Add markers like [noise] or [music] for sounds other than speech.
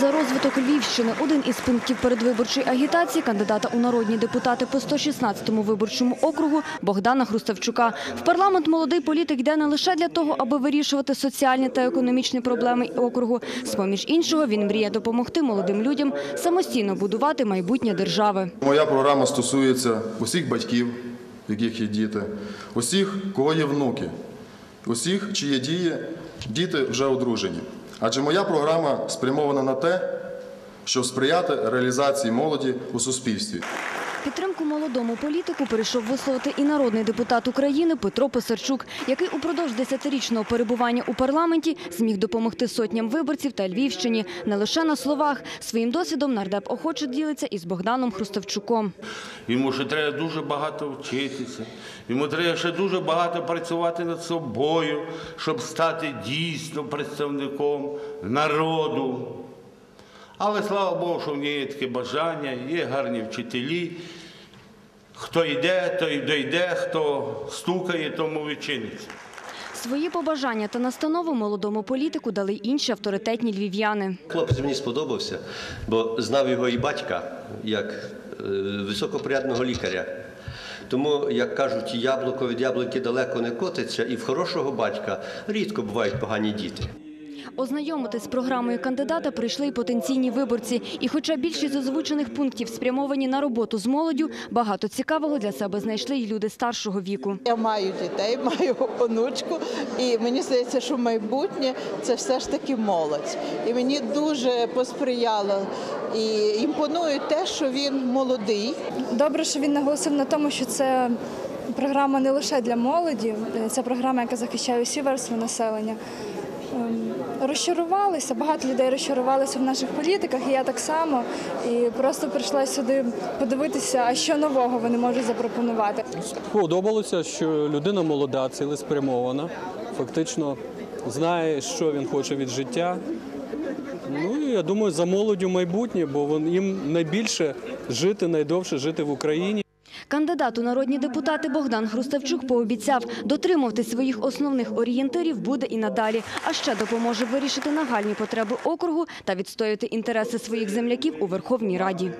за розвиток Львівщини один із пунктів передвиборчої агітації кандидата у народні депутати по 116-му виборчому округу Богдана Хруставчука. В парламент молодий політик йде не лише для того, аби вирішувати соціальні та економічні проблеми округу. З-поміж іншого, він мріє допомогти молодим людям самостійно будувати майбутнє держави. Моя програма стосується усіх батьків, в яких є діти, усіх, кого є внуки, усіх, чиї дії діти вже одружені. Адже моя програма спрямована на те, щоб сприяти реалізації молоді у суспільстві. Підтримку молодому політику перейшов висловити і народний депутат України Петро Писарчук, який упродовж десятирічного перебування у парламенті зміг допомогти сотням виборців та Львівщині не лише на словах. Своїм досвідом нардеп охоче ділиться із Богданом Хруставчуком. Йому ще треба дуже багато вчитися. Йому треба ще дуже багато працювати над собою, щоб стати дійсно представником народу. Але слава Богу, що в нього є таке бажання, є гарні вчителі. Хто йде, той дойде, хто стукає, тому відчиниться. Свої побажання та настанови молодому політику дали інші авторитетні львів'яни. Хлопець мені сподобався, бо знав його і батька як е, високопорядного лікаря. Тому, як кажуть, яблуко від яблуки далеко не котиться, і в хорошого батька рідко бувають погані діти. Ознайомитись з програмою кандидата прийшли й потенційні виборці. І хоча більшість озвучених пунктів спрямовані на роботу з молоддю, багато цікавого для себе знайшли й люди старшого віку. Я маю дітей, [laughs] маю онучку, і мені здається, що майбутнє це все ж таки молодь. І мені дуже посприяло і імпонує те, що він молодий, Добре, що він наголосив на тому, що це програма не лише для молоді, це програма, яка захищає усі верстви населення. Розчарувалися, багато людей розчарувалися в наших політиках, і я так само. І просто прийшла сюди подивитися, а що нового вони можуть запропонувати. Подобалося, що людина молода, цілеспрямована, фактично знає, що він хоче від життя. Ну я думаю, за молоддю майбутнє, бо їм найбільше жити, найдовше жити в Україні. Кандидат у народні депутати Богдан Хруставчук пообіцяв, дотримувати своїх основних орієнтирів буде і надалі, а ще допоможе вирішити нагальні потреби округу та відстояти інтереси своїх земляків у Верховній Раді.